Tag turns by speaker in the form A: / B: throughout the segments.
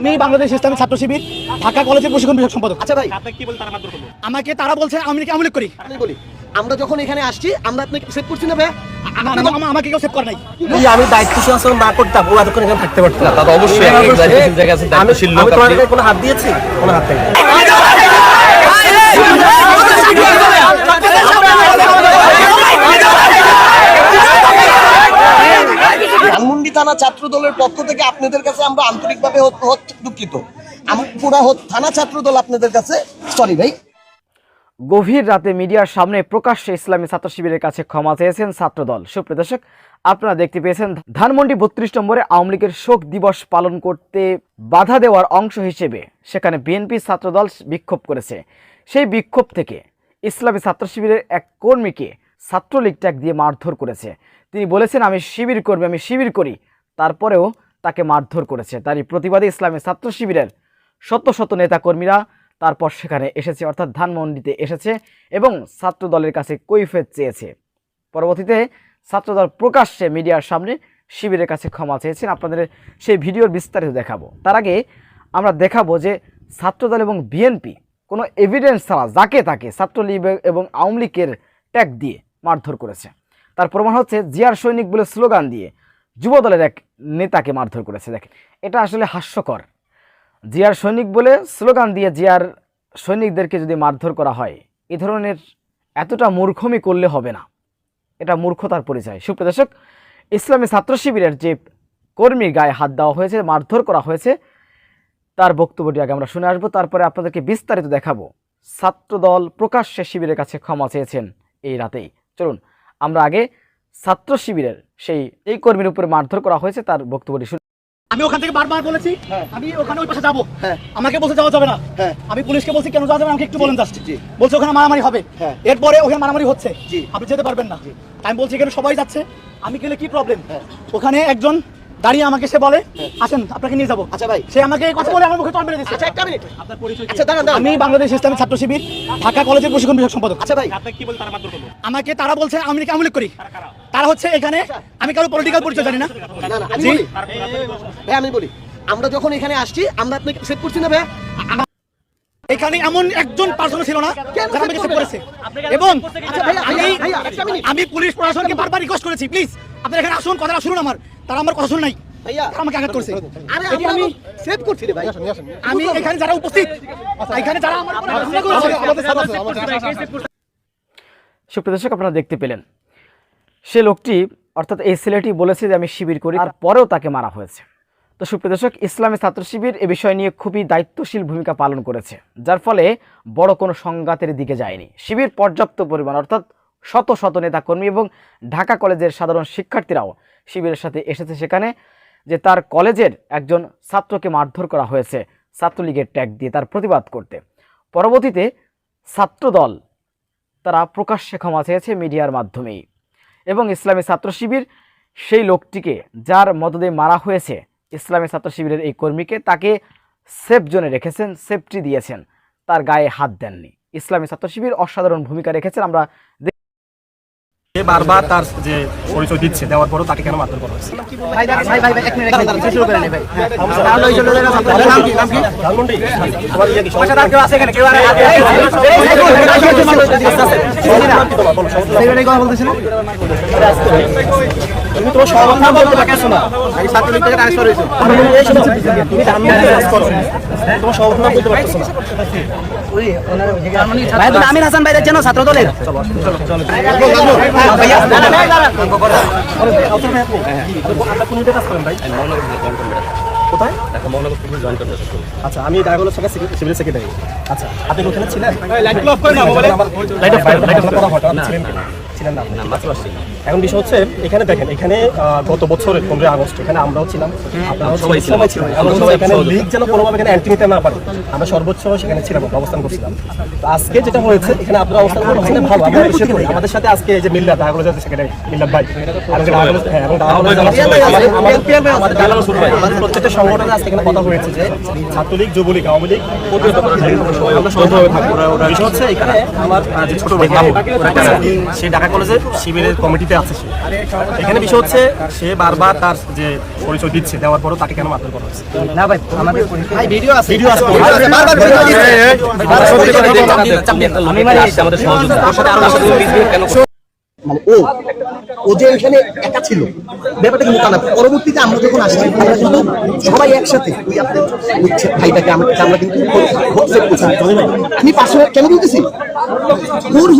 A: আমি বাংলাদেশ ইসলামী ছাত্র শিবির ঢাকা কলেজের প্রশিক্ষণ বিভাগ সম্পাদক
B: আচ্ছা ভাই
C: আপনাকে কি বলে তারা মারধর
A: আমাকে তারা বলছে আমি নাকি আমলিক করি
B: আমি বলি আমরা যখন এখানে আসছি আমরা আপনাকে সেভ করছি না ভাই
A: আমাকে কেউ সেভ করে নাই
B: আমি দায়িত্বশীল আচরণ না করতাম ও এতক্ষণ এখানে থাকতে পারতো না
D: দাদা অবশ্যই এক এক দায়িত্বশীল
B: আমি
D: লোক আপনি।
B: কোনো হাত দিয়েছি কোনো হাত দেয়নি ধানমন্ডি থানা ছাত্র দলের পক্ষ থেকে আপনাদের কাছে আমরা আন্তরিকভাবে দুঃখিত। পুরা থানা ছাত্র দল আপনাদের কাছে সরি ভাই।
E: গভীর রাতে মিডিয়ার সামনে প্রকাশ্যে ইসলামী ছাত্র শিবিরের কাছে ক্ষমা চেয়েছেন ছাত্রদল। সুপ্রদর্শক আপনারা দেখতে পেয়েছেন ধানমন্ডি বত্রিশ নম্বরে আওয়ামী লীগের শোক দিবস পালন করতে বাধা দেওয়ার অংশ হিসেবে সেখানে বিএনপি ছাত্রদল বিক্ষোভ করেছে। সেই বিক্ষোভ থেকে ইসলামী ছাত্র শিবিরের এক কর্মীকে ছাত্রলীগ ট্যাগ দিয়ে মারধর করেছে। তিনি বলেছেন, আমি শিবির করবি, আমি শিবির করি। তারপরেও তাকে মারধর করেছে। তারই প্রতিবাদে ইসলামী ছাত্র শিবিরের শত শত নেতাকর্মীরা তারপর সেখানে এসেছে, অর্থাৎ ধানমন্ডিতে এসেছে এবং ছাত্র দলের কাছে কৈফেত চেয়েছে। পরবর্তীতে ছাত্রদল প্রকাশ্যে মিডিয়ার সামনে শিবিরের কাছে ক্ষমা চেয়েছেন। আপনাদের সেই ভিডিওর বিস্তারিত দেখাবো। তার আগে আমরা দেখাবো যে ছাত্রদল এবং বিএনপি কোনো এভিডেন্স ছাড়া যাকে তাকে ছাত্রলীগ এবং আওয়ামী লীগের ট্যাগ দিয়ে মারধর করেছে। তার প্রমাণ হচ্ছে জিয়ার সৈনিক বলে স্লোগান দিয়ে যুবদলের এক নেতাকে মারধর করেছে। দেখেন, এটা আসলে হাস্যকর। জিয়ার সৈনিক বলে স্লোগান দিয়ে জিয়ার সৈনিকদেরকে যদি মারধর করা হয়, এ ধরনের এতটা মূর্খমি করলে হবে না। এটা মূর্খতার পরিচয়। সুপ্রদর্শক ইসলামী ছাত্র শিবিরের যে কর্মীর গায়ে হাত দেওয়া হয়েছে, মারধর করা হয়েছে, তার বক্তব্যটি আগে আমরা শুনে আসব। তারপরে আপনাদেরকে বিস্তারিত দেখাবো। ছাত্রদল প্রকাশ্যে শিবিরের কাছে ক্ষমা চেয়েছেন এই রাতেই। চলুন আমরা আগে ছাত্র শিবিরের সেই এই কর্মীর উপরে মারধর করা হয়েছে তার বক্তব্যটি শুনে
A: আমি ওখান থেকে বারবার বলেছি আমি ওখানে ওই পাশে যাব।
B: হ্যাঁ।
A: আমাকে বলছে যাওয়া যাবে না।
B: হ্যাঁ।
A: আমি পুলিশকে বলছি কেন যাওয়া যাবে না? আমাকে একটু বলেন জাস্ট বলছে ওখানে মারামারি হবে।
B: হ্যাঁ।
A: এরপরে ওখানে মারামারি হচ্ছে। আপনি যেতে পারবেন না। আমি বলছি এখানে সবাই যাচ্ছে। আমি গেলে কি প্রবলেম
B: হ্যাঁ।
A: ওখানে একজন দাঁড়িয়ে আমাকে সে বলে আসেন আপনাকে নিয়ে যাব।
B: আচ্ছা ভাই।
A: সে আমাকে এই কথা বলে আমার মুখে টন মেরে দিচ্ছে।
B: আচ্ছা একটা মিনিট।
C: আপনার পরিচয় কি?
B: আচ্ছা দাঁড়ান
A: আমি বাংলাদেশ ইসলামী ছাত্র শিবির ঢাকা কলেজের প্রশিক্ষণ বিভাগ সম্পাদক।
B: আচ্ছা ভাই।
C: আপনাকে কি বলে তারা মারধর করল?
A: আমাকে তারা বলছে আমি নাকি আমলিক করি। তারা হচ্ছে এখানে আমি কারও পলিটিক্যাল পরিচয় জানি না।
B: না না আমি
A: জি।
B: বলি। ভাই আমি বলি। আমরা যখন এখানে আসছি আমরা আপনাকে সেভ করছি না ভাই।
A: এখানে এমন একজন পার্সন ছিল না যারা আমাকে
B: save
A: করেছে। এবং
B: আচ্ছা
A: আমি পুলিশ প্রশাসনকে বারবার রিকোয়েস্ট করেছি প্লিজ আপনি এখানে আসুন কথাটা শুনুন আমার। তারা আমার কথা শুন নাই। আমাকে আঘাত করছে।
B: আরে আমি
A: আমি
B: সেভ করছি রে ভাই।
A: আমি এখানে যারা উপস্থিত এখানে যারা আমার
E: সুপ্রদর্শক আপনারা দেখতে পেলেন। সে লোকটি অর্থাৎ এই ছেলেটি বলেছে যে আমি শিবির করি। আর পরেও তাকে মারা হয়েছে। তো সুপ্রদর্শক ইসলামী ছাত্র শিবির এ বিষয় নিয়ে খুবই দায়িত্বশীল ভূমিকা পালন করেছে যার ফলে বড় কোনো সংঘাতের দিকে যায়নি। শিবির পর্যাপ্ত পরিমাণ অর্থাৎ শত শত নেতাকর্মী এবং ঢাকা কলেজের সাধারণ শিক্ষার্থীরাও শিবিরের সাথে এসেছে সেখানে, যে তার কলেজের একজন ছাত্রকে মারধর করা হয়েছে ছাত্রলীগের ট্যাগ দিয়ে তার প্রতিবাদ করতে। পরবর্তীতে ছাত্রদল তারা প্রকাশ্যে ক্ষমা চেয়েছে মিডিয়ার মাধ্যমেই এবং ইসলামী ছাত্র শিবির সেই লোকটিকে যার মদদে মারা হয়েছে ইসলামী ছাত্র শিবিরের এই কর্মীকে তাকে সেফ জোনে রেখেছেন, সেফটি দিয়েছেন। তার গায়ে হাত দেননি। ইসলামী ছাত্র শিবির অসাধারণ ভূমিকা রেখেছেন, আমরা
F: সে বারবার তার যে পরিচয় দিচ্ছে দেওয়ার পরও তাকে কেন মারধর করা হচ্ছে
A: ভাই ভাই ভাই এক মিনিট এক মিনিট শুরু করে ভাই
F: তাহলে ওই জন্য নাম কি নাম কি ধানমন্ডি তোমার ইয়ে কি সমস্যা
A: কেউ আছে এখানে কেউ
F: তোমার বলো তুমি বলতে পারছ না আমি ছাত্রলীগ থেকে ট্রান্সফার হয়েছি তুমি কাজ করো তোমার সমাধান বলতে পারছ না
A: তুমি আমির হাসান ভাইদের চেনো ছাত্র দলের
F: আমরা কোন কাজ করেন ভাই কোথায় আচ্ছা আমি সিভিল সেক্রেটারি আচ্ছা আপনি ওখানে ছিলেন? লাইট অফ করে না মোবাইলে লাইট অফ লাইট অফ করা ছিলেন কিনা? ছিলেন না এখন বিষয় হচ্ছে এখানে দেখেন এখানে গত বছরের পনেরোই আগস্ট এখানে আমরাও ছিলাম। আপনারাও সবাই ছিলাম। আমরা সবাই এখানে লিগ যেন কোনোভাবে এখানে অ্যান্টি নিতে না পারে। আমরা সর্বোচ্চ সেখানে ছিলাম অবস্থান করছিলাম। তো আজকে যেটা হয়েছে এখানে আপনারা অবস্থান করছেন ভালো আমরা আমাদের সাথে আজকে এই যে মিল্লাত ডায়াগনোস আছে সেক্রেটারি মিল্লাত ভাই। আমাদের প্রত্যেকটা সংগঠনে আজকে এখানে কথা হয়েছে যে ছাত্রলীগ যুবলীগ আওয়ামী লীগ প্রতিহত করার আমরা সহযোগিতা থাকব বিষয় হচ্ছে এখানে আমার যে ছোট ভাই সে ঢাকা কলেজে শিবিরের কমিটিতে আছে সে এখানে বিষয় হচ্ছে সে বারবার তার যে পরিচয় দিচ্ছে দেওয়ার পরও তাকে কেন মারধর করা হচ্ছে
B: না ভাই আমাদের ভিডিও আছে
F: ভিডিও আছে মানে
B: মানে ও ও যে একা ছিল, ব্যাপারটা কিন্তু পরবর্তীতে আমরা যখন আমরা কিন্তু সবাই একসাথে ওই আপনার ভাইটাকে আমরা কিন্তু আমি পাশে কেন ওর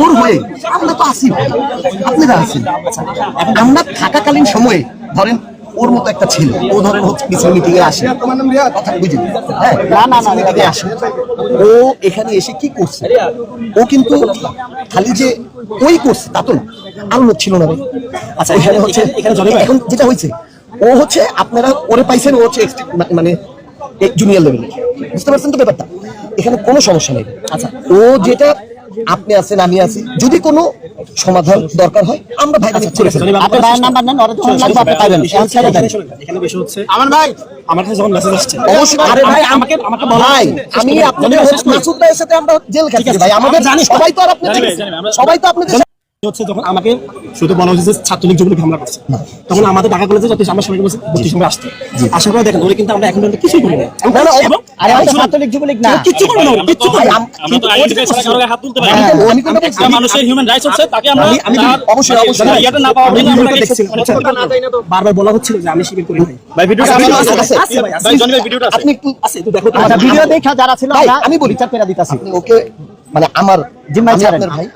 B: ওর হয়ে আমরা তো আসি। আপনারা আছেন। আমরা থাকাকালীন সময়ে, ধরেন ওর মতো একটা ছিল। ও ধরেন হচ্ছে মিছিল মিটিং এ আসে কথা বুঝি হ্যাঁ না না না মিটিং আসে ও এখানে এসে কি করছে? ও কিন্তু খালি যে ওই করছে তা তো না। আরও লোক ছিল না।
F: আচ্ছা,
B: এখানে হচ্ছে
F: এখানে-
B: যেটা হয়েছে ও হচ্ছে আপনারা ওরে পাইছেন ও হচ্ছে মানে জুনিয়র লেভেলে বুঝতে পারছেন তো ব্যাপারটা? এখানে কোনো সমস্যা নেই। আচ্ছা। ও যেটা আপনি আছেন আমি আছি। যদি কোনো সমাধান দরকার হয় আমরা ভাই
F: আচ্ছা, ঠিক আছে,
B: আপনি ভাইয়ের নাম্বার নেন ওরা যখন লাগবে আপনি পাবেন এখন ছেড়ে দেন
F: এখানে বেশি হচ্ছে আমার ভাই। আমার কাছে যখন মেসেজ আসছে
B: অবশ্যই। আরে ভাই
F: আমাকে আমাকে বলা।
B: ভাই। আমি আপনাদের
F: করি, করি।
B: মাসুদ ভাইয়ের সাথে আমরা জেল খাচ্ছি ভাই। আমাদের
F: জানি,
B: সবাই তো আর
F: আমরা-
B: সবাই তো আপনাদের
F: হচ্ছে যখন আমাকে শুধু বলা হয়েছে যে ছাত্রলীগ যুবলীগ হামলা করছে তখন আমাদের ঢাকা কলেজে যত আমরা সবাইকে বলছি ভর্তি সময় আসতে আসার পরে দেখেন ওরা কিন্তু আমরা এখন পর্যন্ত কিছুই করি না
B: ছাত্রলীগ যুবলীগ না।
F: করবে না করবে।
B: আম-
F: কারও? বারবার বলা হচ্ছিল যে আমি শিবির করি
C: ভাই ভিডিওটা ভিডিও
B: আছে,
C: আছে
B: আছে,
F: আছে ভাই, আছে।
C: ভাই জনি ভাই ভিডিওটা আছে।
B: আপনি একটু
F: আছে দেখো
B: ভিডিও
A: দেখা যারা ছিল
B: আমি বলি।
A: বিচার পেরা দিতাছি।
B: ওকে মানে আমার
A: জিম্মায় ছাড়েন।
B: ভাই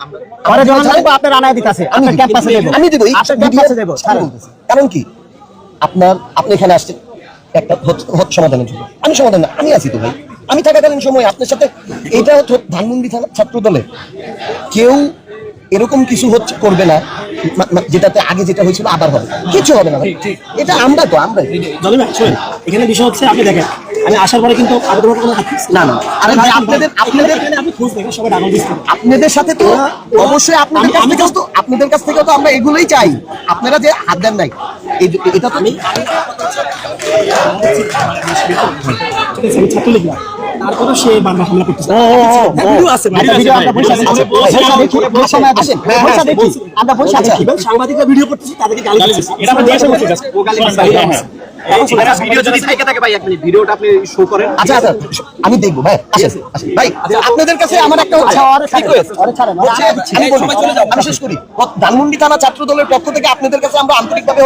A: যখন থাকব আপনার আনায় দিতাছে।
B: আমি
A: আপনার ক্যাম্পাসে দেব।
B: আমি দেব
A: আপনার ক্যাম্পাসে দেবো।
B: কারণ কি? আপনার আপনি এখানে আসছেন। একটা হত সমাধানের জন্য। আমি সমাধান না আমি আছি তো ভাই। আমি থাকাকালীন সময় আপনার সাথে এটা ধানমন্ডি থানা ছাত্র দলে কেউ এরকম কিছু হচ্ছে করবে না যেটাতে আগে যেটা হয়েছিল আবার হবে। কিছু হবে না এটা আমরা তো আমরা
F: এখানে বিষয় হচ্ছে আপনি দেখেন আমি আসার পরে কিন্তু আগে তোমার কোনো
B: না। না আরে ভাই আপনাদের আপনাদের
F: আপনি খোঁজ দেখেন সবাই ডাবল
B: আপনাদের সাথে তো অবশ্যই আপনাদের কাছ থেকেও তো আপনাদের কাছ থেকেও তো আমরা এগুলোই চাই। আপনারা যে হাত দেন নাই এটা তো আমি
F: ঠিক আছে আমি ছাত্রলীগ না। তারপরেও সে বারবার হামলা করতেছে। ভিডিও আছে।
A: ভিডিও আমরা বসে
B: আচ্ছা,
A: দেখি
B: আচ্ছা,
A: দেখি বসে সময় দেখি
B: আসেন, হ্যাঁ,
A: বসে
B: হ্যাঁ,
A: দেখি আমরা বসে
B: আচ্ছা,
A: দেখি
F: সাংবাদিকরা ভিডিও করতেছে তাদেরকে গালি দিচ্ছে।
C: এটা আমরা জিজ্ঞাসা করছি। just। ও গালি দিচ্ছে। হ্যাঁ, হ্যাঁ।
D: ভিডিও যদি থেকে থাকে ভাই এক ভিডিওটা আপনি শো করেন।
B: আচ্ছা আচ্ছা। আমি দেখব ভাই আসেন আসেন। ভাই আপনাদের কাছে আমার একটা
A: আচ্ছা।
B: আমি শেষ করি। ধানমন্ডি থানা ছাত্র দলের পক্ষ থেকে আপনাদের কাছে আমরা আন্তরিকভাবে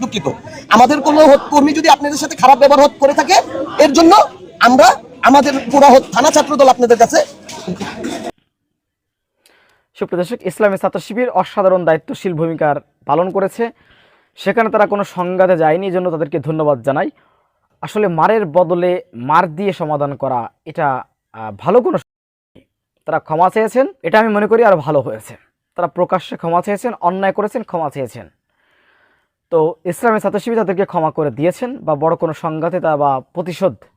B: দুঃখিত আমাদের কোনো হত- কর্মী যদি আপনাদের সাথে খারাপ ব্যবহার হত- করে থাকে এর জন্য আমরা আমাদের পুরো থানা ছাত্র দল আপনাদের কাছে।
E: সুপ্রদর্শক ইসলামী ছাত্র শিবির অসাধারণ দায়িত্বশীল ভূমিকার পালন করেছে। সেখানে তারা কোনো সংঘাতে যায়নি জন্য তাদেরকে ধন্যবাদ জানাই। আসলে মারের বদলে মার দিয়ে সমাধান করা এটা ভালো কোনো তারা ক্ষমা চেয়েছেন, এটা আমি মনে করি আরও ভালো হয়েছে। তারা প্রকাশ্যে ক্ষমা চেয়েছেন, অন্যায় করেছেন, ক্ষমা চেয়েছেন। তো ইসলামী ছাত্র শিবির তাদেরকে ক্ষমা করে দিয়েছেন, বা বড় কোনো সংঘাতে তা বা প্রতিশোধ